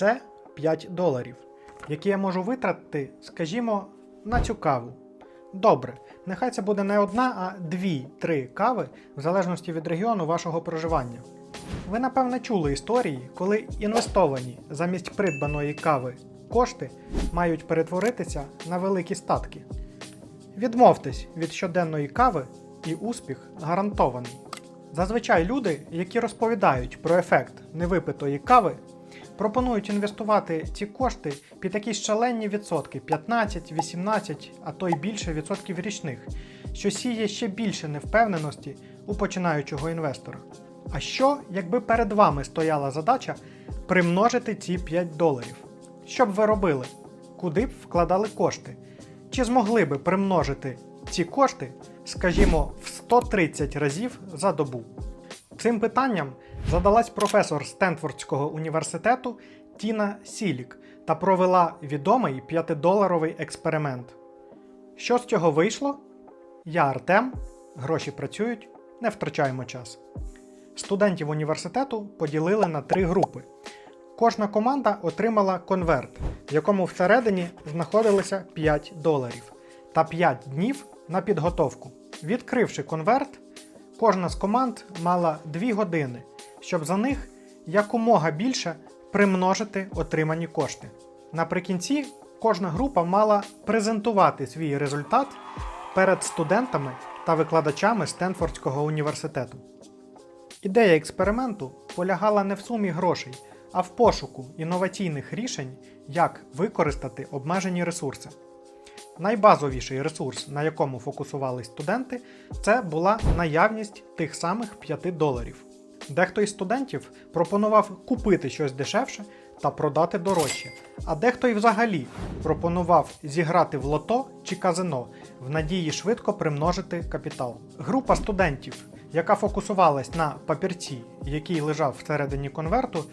Це 5 доларів, які я можу витратити, скажімо, на цю каву. Добре, нехай це буде не одна, а дві-три кави, в залежності від регіону вашого проживання. Ви напевне чули історії, коли інвестовані замість придбаної кави кошти мають перетворитися на великі статки. Відмовтесь від щоденної кави, і успіх гарантований. Зазвичай люди, які розповідають про ефект невипитої кави, пропонують інвестувати ці кошти під якісь шалені відсотки 15, 18, а то й більше відсотків річних, що сіє ще більше невпевненості у починаючого інвестора. А що, якби перед вами стояла задача примножити ці 5 доларів? Що б ви робили? Куди б вкладали кошти? Чи змогли би примножити ці кошти, скажімо, в 130 разів за добу? Цим питанням задалась професор Стенфордського університету Тіна Сілік та провела відомий 5-доларовий експеримент. Що з цього вийшло? Я Артем, гроші працюють, не втрачаємо час. Студентів університету поділили на три групи. Кожна команда отримала конверт, в якому всередині знаходилося 5 доларів та 5 днів на підготовку. Відкривши конверт, кожна з команд мала 2 години, щоб за них якомога більше примножити отримані кошти. Наприкінці кожна група мала презентувати свій результат перед студентами та викладачами Стенфордського університету. Ідея експерименту полягала не в сумі грошей, а в пошуку інноваційних рішень, як використати обмежені ресурси. Найбазовіший ресурс, на якому фокусувались студенти, це була наявність тих самих 5 доларів. Дехто із студентів пропонував купити щось дешевше та продати дорожче, а дехто й взагалі пропонував зіграти в лото чи казино в надії швидко примножити капітал. Група студентів, яка фокусувалась на папірці, який лежав всередині конверту,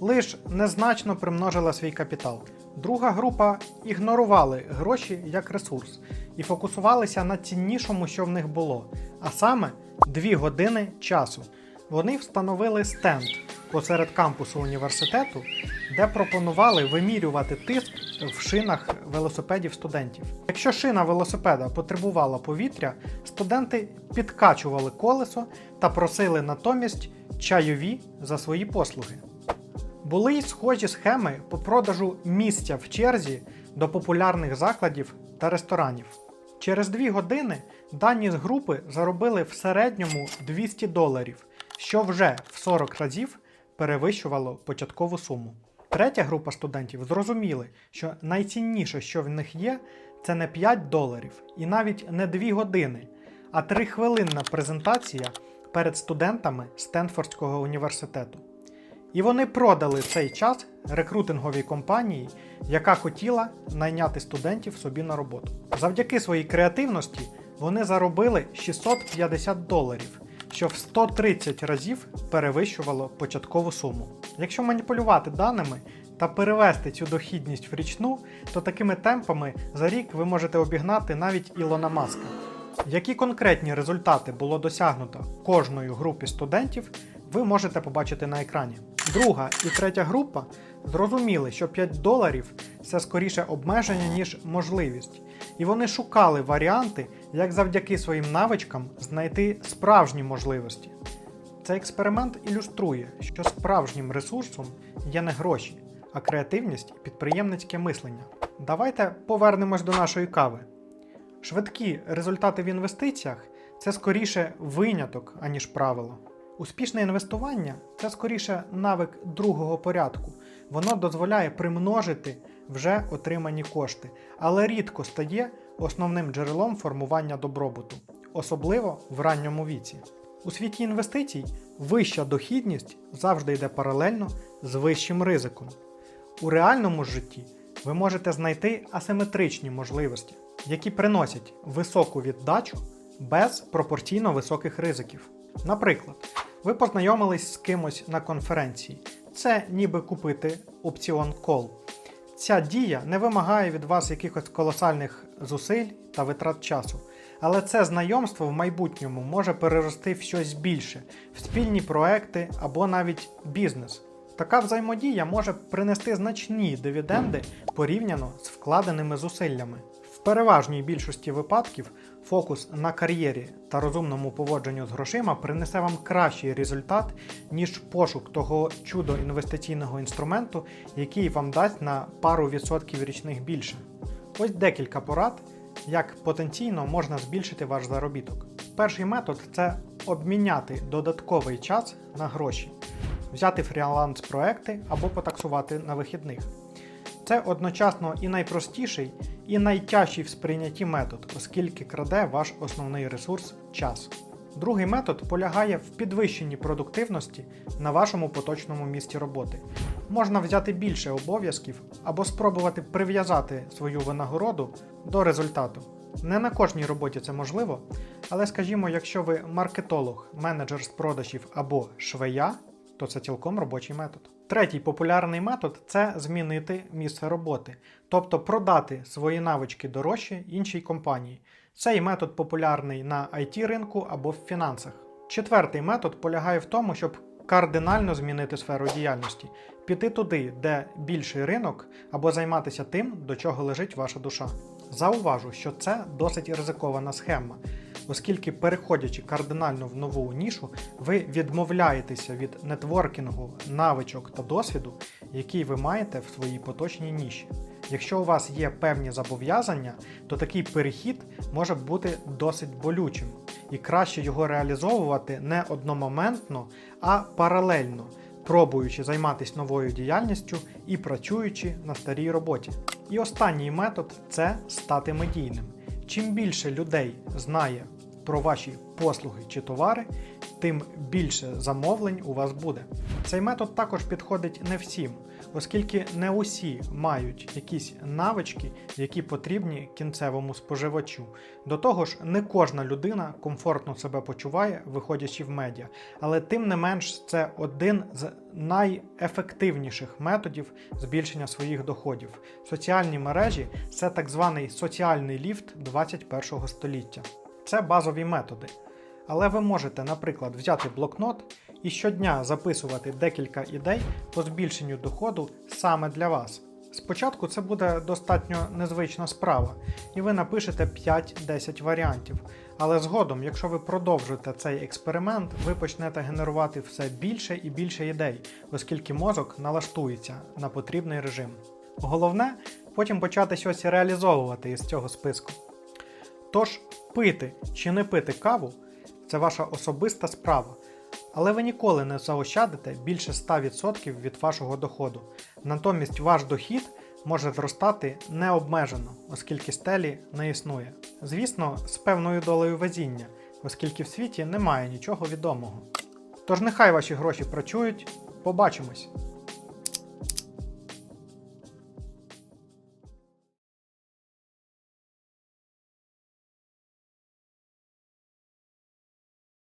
лиш незначно примножила свій капітал. Друга група ігнорували гроші як ресурс і фокусувалися на ціннішому, що в них було, а саме 2 години часу. Вони встановили стенд посеред кампусу університету, де пропонували вимірювати тиск в шинах велосипедів студентів. Якщо шина велосипеда потребувала повітря, студенти підкачували колесо та просили натомість чайові за свої послуги. Були й схожі схеми по продажу місця в черзі до популярних закладів та ресторанів. Через дві години дані з групи заробили в середньому 200 доларів, що вже в 40 разів перевищувало початкову суму. Третя група студентів зрозуміли, що найцінніше, що в них є, це не 5 доларів і навіть не 2 години, а 3-хвилинна презентація перед студентами Стенфордського університету. І вони продали цей час рекрутинговій компанії, яка хотіла найняти студентів собі на роботу. Завдяки своїй креативності вони заробили 650 доларів, що в 130 разів перевищувало початкову суму. Якщо маніпулювати даними та перевести цю дохідність в річну, то такими темпами за рік ви можете обігнати навіть Ілона Маска. Які конкретні результати було досягнуто кожною групі студентів, ви можете побачити на екрані. Друга і третя група зрозуміли, що 5 доларів це скоріше обмеження, ніж можливість, і вони шукали варіанти, як завдяки своїм навичкам знайти справжні можливості. Цей експеримент ілюструє, що справжнім ресурсом є не гроші, а креативність і підприємницьке мислення. Давайте повернемось до нашої кави. Швидкі результати в інвестиціях це скоріше виняток, аніж правило. Успішне інвестування це скоріше навик другого порядку. Воно дозволяє примножити вже отримані кошти, але рідко стає основним джерелом формування добробуту, особливо в ранньому віці. У світі інвестицій вища дохідність завжди йде паралельно з вищим ризиком. У реальному житті ви можете знайти асиметричні можливості, які приносять високу віддачу без пропорційно високих ризиків. Наприклад, ви познайомились з кимось на конференції. Це ніби купити опціон кол. Ця дія не вимагає від вас якихось колосальних зусиль та витрат часу. Але це знайомство в майбутньому може перерости в щось більше, в спільні проекти або навіть бізнес. Така взаємодія може принести значні дивіденди порівняно з вкладеними зусиллями. Переважній більшості випадків фокус на кар'єрі та розумному поводженню з грошима принесе вам кращий результат, ніж пошук того чудо інвестиційного інструменту, який вам дасть на пару відсотків річних більше. Ось декілька порад, як потенційно можна збільшити ваш заробіток. Перший метод це обміняти додатковий час на гроші, взяти фріланс-проекти або потаксувати на вихідних. Це одночасно і найпростіший, і найтяжчий в сприйнятті метод, оскільки краде ваш основний ресурс час. Другий метод полягає в підвищенні продуктивності на вашому поточному місці роботи. Можна взяти більше обов'язків або спробувати прив'язати свою винагороду до результату. Не на кожній роботі це можливо, але скажімо, якщо ви маркетолог, менеджер з продажів або швея, то це цілком робочий метод. Третій популярний метод це змінити місце роботи, тобто продати свої навички дорожче іншій компанії. Цей метод популярний на IT ринку або в фінансах. Четвертий метод полягає в тому, щоб кардинально змінити сферу діяльності, піти туди, де більший ринок, або займатися тим, до чого лежить ваша душа. Зауважу, що це досить ризикована схема, оскільки, переходячи кардинально в нову нішу, ви відмовляєтеся від нетворкінгу, навичок та досвіду, який ви маєте в своїй поточній ніші. Якщо у вас є певні зобов'язання, то такий перехід може бути досить болючим, і краще його реалізовувати не одномоментно, а паралельно, пробуючи займатися новою діяльністю і працюючи на старій роботі. І останній метод це стати медійним. Чим більше людей знає про ваші послуги чи товари, тим більше замовлень у вас буде. Цей метод також підходить не всім, оскільки не усі мають якісь навички, які потрібні кінцевому споживачу. До того ж, не кожна людина комфортно себе почуває, виходячи в медіа, але тим не менш це один з найефективніших методів збільшення своїх доходів. Соціальні мережі це так званий соціальний ліфт 21 століття. Це базові методи. Але ви можете, наприклад, взяти блокнот і щодня записувати декілька ідей по збільшенню доходу саме для вас. Спочатку це буде достатньо незвична справа, і ви напишете 5-10 варіантів. Але згодом, якщо ви продовжите цей експеримент, ви почнете генерувати все більше і більше ідей, оскільки мозок налаштується на потрібний режим. Головне потім почати щось реалізовувати із цього списку. Тож, пити чи не пити каву це ваша особиста справа. Але ви ніколи не заощадите більше 100% від вашого доходу. Натомість ваш дохід може зростати необмежено, оскільки стелі не існує. Звісно, з певною долею везіння, оскільки в світі немає нічого відомого. Тож нехай ваші гроші працюють, побачимось!